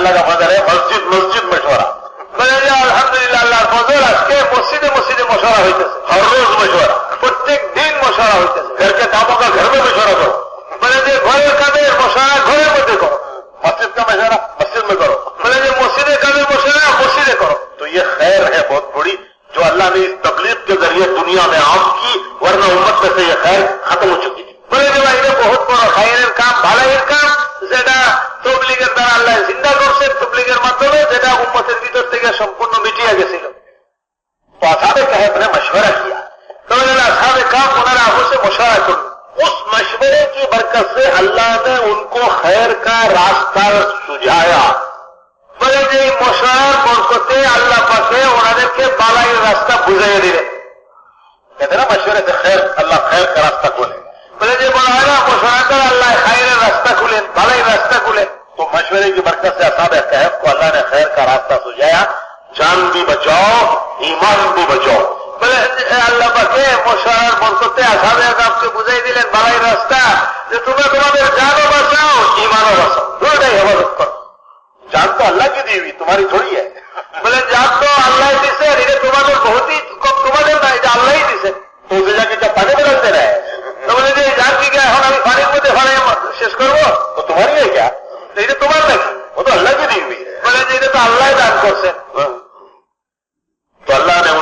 اللہ کا فضل ہے مسجد مسجد مشورہ جی، الحمد للہ اللہ کا مسجد مسجد مشورہ ہوتے ہیں ہر روز مشورہ پرت دن مشورہ ہوتا ہے گھر کے کاموں کا گھر میں مشورہ کرو بولے میرے جی، گھر کا دیر مشورہ گھرے مسجد کا مشورہ مسجد میں کرو میرے جی، مسجد کا دیر مشورہ مسیدیں کرو تو یہ خیر ہے بہت بڑی جو اللہ نے اس تبلیغ کے ذریعے دنیا میں عام کی ورنہ امت میں سے یہ خیر ختم ہو چکی ہے بولے بھائی بہت بڑا خیر ہے کام بھال کام خیر کا راستہ سجایا بڑے جی مشورہ بڑے اللہ کہ بالا یہ راستہ بجائے کہتے نا مشورے خیر اللہ خیر کا راستہ کھولے بڑے جی بولا نا مشورہ کر اللہ خیر راستہ کھولے بالا یہ راستہ کھولے تو مشورے کی برکت سے اللہ نے خیر کا راستہ سجایا جان بھی بچاؤ ایمان بھی بچاؤ আল্লাহকে মশার বরকতে আসামে আজাবকে বুঝাই দিলেন বালাই রাস্তা যে তোমরা তোমাদের জানো বাঁচাও ইমানও বাঁচাও দুটাই হেফাজত করো জান তো আল্লাহকে দিবি তোমারই ধরি বলেন জান তো আল্লাহ দিছে এটা তোমাদের বহুতই কম তোমাদের না এটা আল্লাহ দিছে তো যে যাকে যা পাকে বেরোতে নেয় বলে যে জান কি এখন আমি পানির মধ্যে ফানে শেষ করবো তো তোমারই এটা তোমার নাকি ও তো আল্লাহকে দিবি বলে যে এটা তো আল্লাহ দান করছেন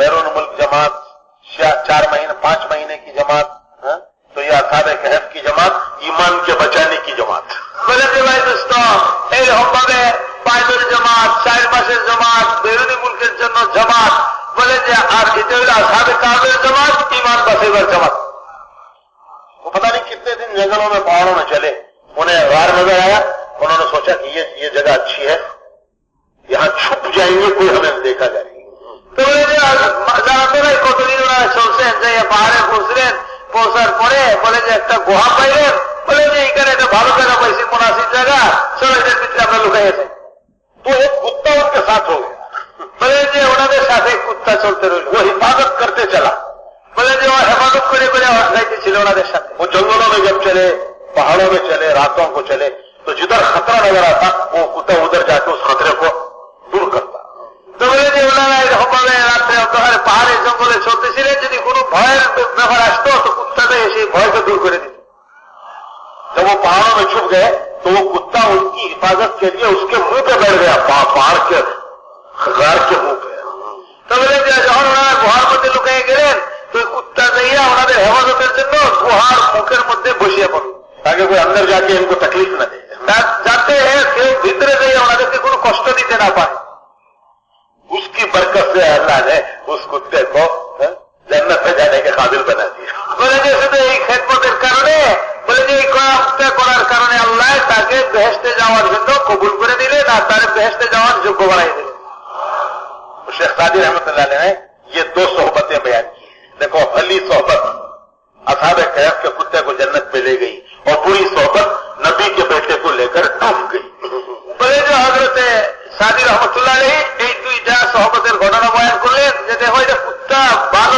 بیرون ملک جماعت چار مہینے پانچ مہینے کی جماعت ہاں؟ تو یہ کہف کی جماعت ایمان کے بچانے کی جماعت بولے پائدل جماعت جماعت بیرونی جن جماعت بولے جماعت ایمان پاس جماعت وہ پتا نہیں کتنے دن جنگلوں میں پہاڑوں میں چلے انہیں نظر آیا انہوں نے سوچا کہ یہ جگہ اچھی ہے یہاں چھپ جائیں گے کوئی ہمیں دیکھا جائے گا جی جی جی وہ جنگل میں جب چلے پہاڑوں میں چلے راتوں کو چلے تو جدھر خطرہ نظر آتا وہ کتا ادھر جا کے اس خطرے کو دور کرتا تو بولے جی انہوں نے কবে রাত্রে অন্ধকারে পাহাড়ের জঙ্গলে চলতেছিলেন যদি কোনো ভয়ের ব্যাপার আসতো তো কুত্তাটা এসে ভয়কে दूर করে দিত जब वो पहाड़ों में छुप गए तो वो कुत्ता उनकी हिफाजत के लिए उसके मुंह पे बैठ गया पहाड़ के गार के मुंह पे তবে যখন ওনারা গুহার মধ্যে লুকিয়ে গেলেন তো কুত্তা যাইয়া ওনাদের হেফাজতের জন্য গুহার মুখের মধ্যে বসিয়ে পড়ল তাকে কোই অন্দর যাকে এমন তকলিফ না দেয় যাতে সে ভিতরে যাইয়া ওনাদেরকে কোনো কষ্ট দিতে না পারে اس کی برکت سے اللہ نے اس کتے کو ہاں، جنت میں جانے کے قابل بنا دیا بولے جی، جی، کو بل کرے دے نہ بحث کو بڑھائی دے شیخ سادی رحمت اللہ نے یہ دو صحبتیں بیان کی دیکھو پہلی صحبت اصحاب قید کے کتے کو جنت میں لے گئی اور پوری صحبت نبی کے بیٹے کو لے کر ڈوب گئی بولے جو جی، حضرت شادی رحمت اللہ علیہ সহপতের ঘটনা বয়ান করলেন যে দেহ এটা কুত্তা ভালো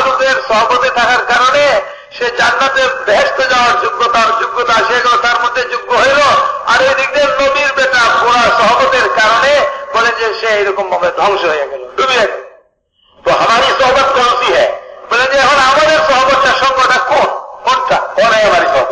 সহপতে থাকার কারণে সে জান্নাতের ভেস্ত যাওয়ার যোগ্যতার যোগ্যতা সে তার মধ্যে যোগ্য হইল আর এই দিক দিয়ে নবীর বেটা পোড়া সহপতের কারণে বলে যে সে এরকম ভাবে ধ্বংস হয়ে গেল ডুবে তো আমারই সহবত কমসি হ্যাঁ বলে যে এখন আমাদের সহবতটা সঙ্গটা কোন কোনটা পরে আমারই সহবত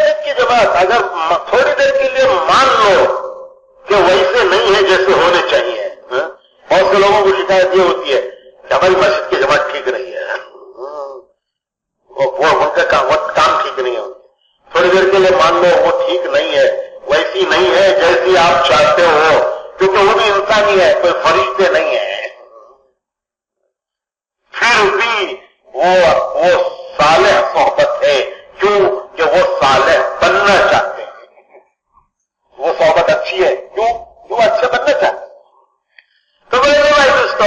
اگر تھوڑی دیر کے لیے مان لو کہ ویسے نہیں ہے جیسے ہونے چاہیے ہاں؟ بہت سے لوگوں کو شکایت یہ ہوتی ہے کہ ہماری مسجد کی جماعت ٹھیک نہیں ہے ہاں؟ وہ ان کا کام ٹھیک نہیں ہے تھوڑی دیر کے لیے مان لو وہ ٹھیک نہیں ہے ویسی نہیں ہے جیسی آپ چاہتے ہو کیونکہ وہ بھی انسانی ہے کوئی فرشتے نہیں ہے پھر بھی وہ صالح صحبت ہے کیوں کہ وہ صالح बनना चाहते हैं वो सोहबत अच्छी है क्यों वो अच्छे बनना चाहते তো বলে যে ভাই দোস্ত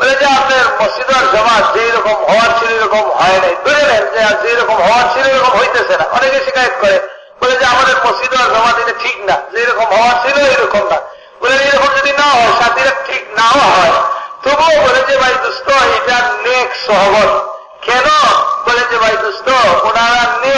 বলে যে আপনার মসজিদ আর জমাত যেই রকম হওয়ার সেই রকম হয় নাই ধরে নেন যে যেই রকম হওয়ার সেই রকম হইতেছে না অনেকে শিকায়ত করে বলে যে আমাদের মসজিদ আর জমাত এটা ঠিক না যেই রকম হওয়ার ছিল এইরকম না বলে এরকম যদি না হয় সাথীরা ঠিক নাও হয় তবুও বলে যে ভাই দোস্ত এটা নেক সহবত কেন বলে যে ভাই দোস্ত ওনারা নেক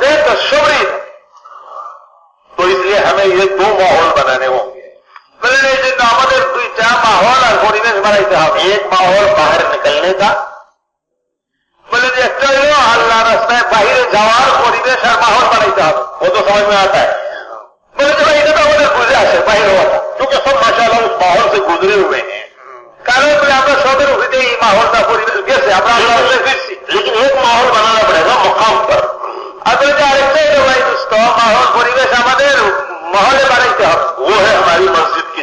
دے का شبری تو اس لیے ہمیں یہ دو ماحول بنانے ہوں گے हमारे दुई चार माहौल और परिवेश बनाई था एक माहौल बाहर निकलने का বলে যে চলো আল্লাহ রাস্তায় বাহিরে যাওয়ার পরিবেশ আর মাহল বানাইতে হবে ও তো وہ ہے ہماری مسجد کی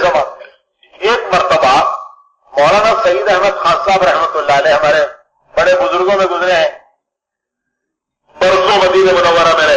زبان ایک مرتبہ مولانا سعید احمد خان صاحب رحمۃ اللہ علیہ ہمارے بڑے بزرگوں میں گزرے ہیں برسوں منورہ میں